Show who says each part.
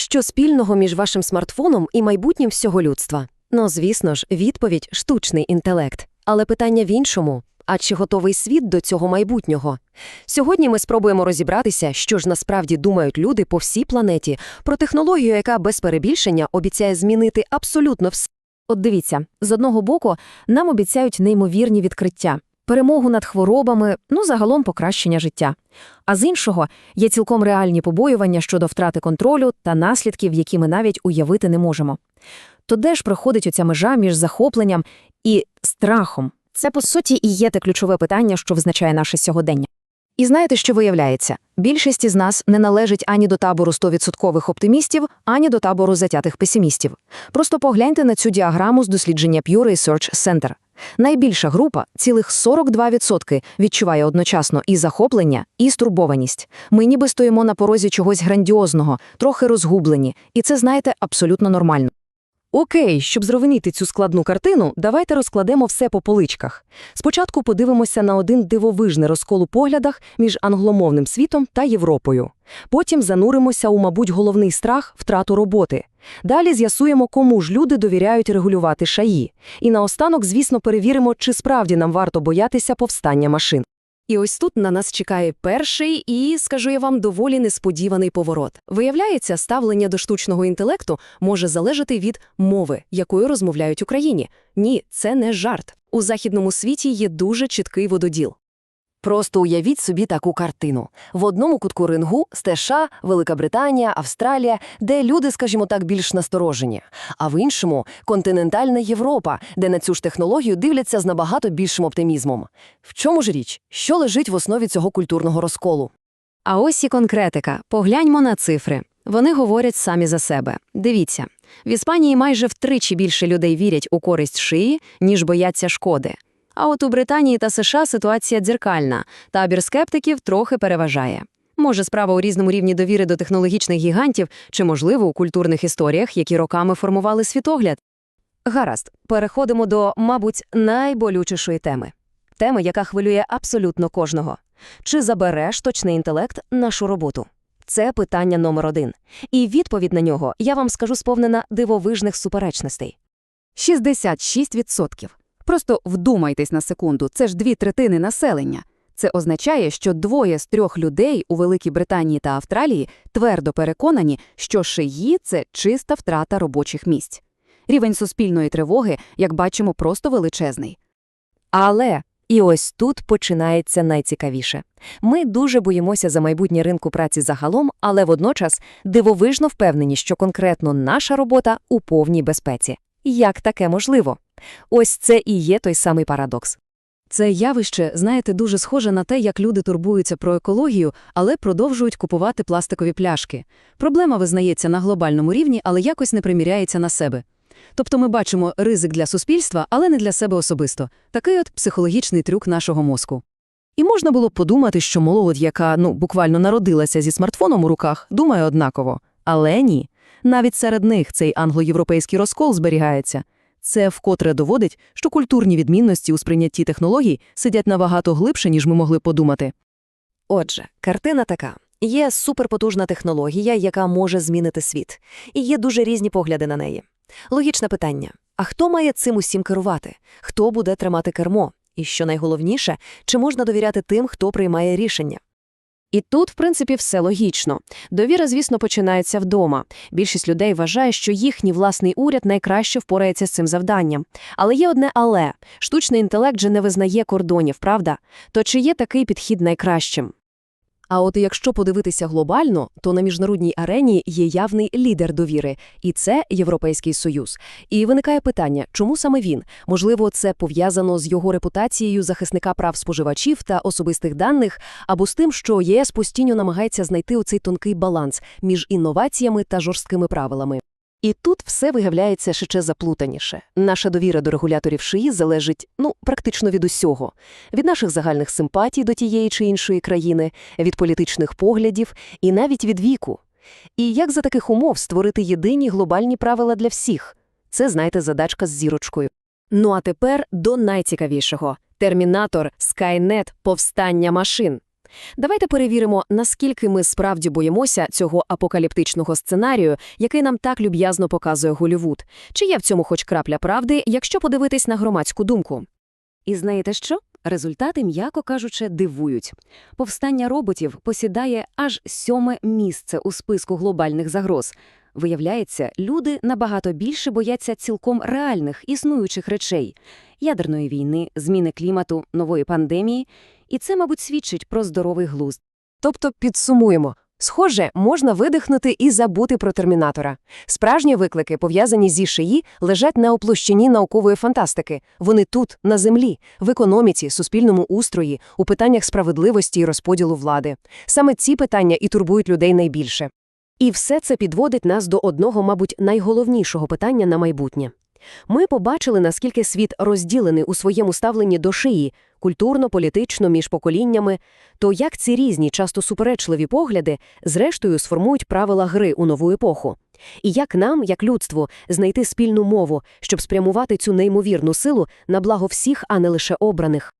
Speaker 1: Що спільного між вашим смартфоном і майбутнім всього людства? Ну, звісно ж, відповідь штучний інтелект. Але питання в іншому. А чи готовий світ до цього майбутнього? Сьогодні ми спробуємо розібратися, що ж насправді думають люди по всій планеті про технологію, яка без перебільшення обіцяє змінити абсолютно все.
Speaker 2: От дивіться, з одного боку, нам обіцяють неймовірні відкриття, перемогу над хворобами, ну загалом покращення життя. А з іншого є цілком реальні побоювання щодо втрати контролю та наслідків, які ми навіть уявити не можемо. То де ж проходить оця межа між захопленням і страхом? Це, по суті, і є те ключове питання, що визначає наше сьогодення. І знаєте, що виявляється? Більшість із нас не належить ані до табору 100% оптимістів, ані до табору затятих песимістів. Просто погляньте на цю діаграму з дослідження Pew Research Center. Найбільша група, цілих 42%, відчуває одночасно і захоплення, і стурбованість. Ми ніби стоїмо на порозі чогось грандіозного, трохи розгублені, і це, знаєте, абсолютно нормально.
Speaker 1: Окей, щоб зрозуміти цю складну картину, давайте розкладемо все по поличках. Спочатку подивимося на один дивовижний розкол у поглядах між англомовним світом та Європою. Потім зануримося у, мабуть, головний страх втрату роботи. Далі з'ясуємо, кому ж люди довіряють регулювати шаї. І наостанок, звісно, перевіримо, чи справді нам варто боятися повстання машин. І ось тут на нас чекає перший і, скажу я вам, доволі несподіваний поворот. Виявляється, ставлення до штучного інтелекту може залежати від мови, якою розмовляють Україні. Ні, це не жарт. У західному світі є дуже чіткий вододіл. Просто уявіть собі таку картину. В одному кутку рингу – США, Велика Британія, Австралія, де люди, скажімо так, більш насторожені. А в іншому – континентальна Європа, де на цю ж технологію дивляться з набагато більшим оптимізмом. В чому ж річ? Що лежить в основі цього культурного розколу?
Speaker 2: А ось і конкретика. Погляньмо на цифри. Вони говорять самі за себе. Дивіться, в Іспанії майже втричі більше людей вірять у користь шиї, ніж бояться шкоди. А от у Британії та США ситуація дзеркальна. Табір скептиків трохи переважає. Може, справа у різному рівні довіри до технологічних гігантів, чи, можливо, у культурних історіях, які роками формували світогляд.
Speaker 1: Гаразд, переходимо до, мабуть, найболючішої теми. Теми, яка хвилює абсолютно кожного. Чи забере штучний інтелект нашу роботу? Це питання номер один. І відповідь на нього, я вам скажу, сповнена дивовижних суперечностей.
Speaker 3: 66%. Просто вдумайтесь на секунду, це ж дві третини населення. Це означає, що двоє з трьох людей у Великій Британії та Австралії твердо переконані, що шиї – це чиста втрата робочих місць. Рівень суспільної тривоги, як бачимо, просто величезний.
Speaker 1: Але і ось тут починається найцікавіше. Ми дуже боїмося за майбутнє ринку праці загалом, але водночас дивовижно впевнені, що конкретно наша робота у повній безпеці. Як таке можливо? Ось це і є той самий парадокс.
Speaker 3: Це явище, знаєте, дуже схоже на те, як люди турбуються про екологію, але продовжують купувати пластикові пляшки. Проблема визнається на глобальному рівні, але якось не приміряється на себе. Тобто ми бачимо ризик для суспільства, але не для себе особисто. Такий от психологічний трюк нашого мозку.
Speaker 4: І можна було б подумати, що молодь, яка ну буквально народилася зі смартфоном у руках, думає однаково. Але ні. Навіть серед них цей англо-європейський розкол зберігається. Це вкотре доводить, що культурні відмінності у сприйнятті технологій сидять набагато глибше, ніж ми могли подумати.
Speaker 1: Отже, картина така. Є суперпотужна технологія, яка може змінити світ. І є дуже різні погляди на неї. Логічне питання. А хто має цим усім керувати? Хто буде тримати кермо? І що найголовніше, чи можна довіряти тим, хто приймає рішення? І тут, в принципі, все логічно. Довіра, звісно, починається вдома. Більшість людей вважає, що їхній власний уряд найкраще впорається з цим завданням. Але є одне але. Штучний інтелект же не визнає кордонів, правда? То чи є такий підхід найкращим? А от якщо подивитися глобально, то на міжнародній арені є явний лідер довіри, і це Європейський Союз. І виникає питання, чому саме він? Можливо, це пов'язано з його репутацією захисника прав споживачів та особистих даних, або з тим, що ЄС постійно намагається знайти оцей тонкий баланс між інноваціями та жорсткими правилами. І тут все виявляється ще заплутаніше. Наша довіра до регуляторів шиї залежить, ну, практично від усього. Від наших загальних симпатій до тієї чи іншої країни, від політичних поглядів і навіть від віку. І як за таких умов створити єдині глобальні правила для всіх? Це, знаєте, задачка з зірочкою. Ну а тепер до найцікавішого. Термінатор, Скайнет, повстання машин.
Speaker 2: Давайте перевіримо, наскільки ми справді боїмося цього апокаліптичного сценарію, який нам так люб'язно показує Голівуд. Чи є в цьому хоч крапля правди, якщо подивитись на громадську думку?
Speaker 5: І знаєте що? Результати, м'яко кажучи, дивують. Повстання роботів посідає аж сьоме місце у списку глобальних загроз. Виявляється, люди набагато більше бояться цілком реальних, існуючих речей – ядерної війни, зміни клімату, нової пандемії. І це, мабуть, свідчить про здоровий глузд.
Speaker 1: Тобто, підсумуємо. Схоже, можна видихнути і забути про термінатора. Справжні виклики, пов'язані зі ШИї, лежать на оплощині наукової фантастики. Вони тут, на землі, в економіці, суспільному устрої, у питаннях справедливості і розподілу влади. Саме ці питання і турбують людей найбільше. І все це підводить нас до одного, мабуть, найголовнішого питання на майбутнє. Ми побачили, наскільки світ розділений у своєму ставленні до шиї, культурно, політично, між поколіннями, то як ці різні, часто суперечливі погляди, зрештою сформують правила гри у нову епоху? І як нам, як людству, знайти спільну мову, щоб спрямувати цю неймовірну силу на благо всіх, а не лише обраних?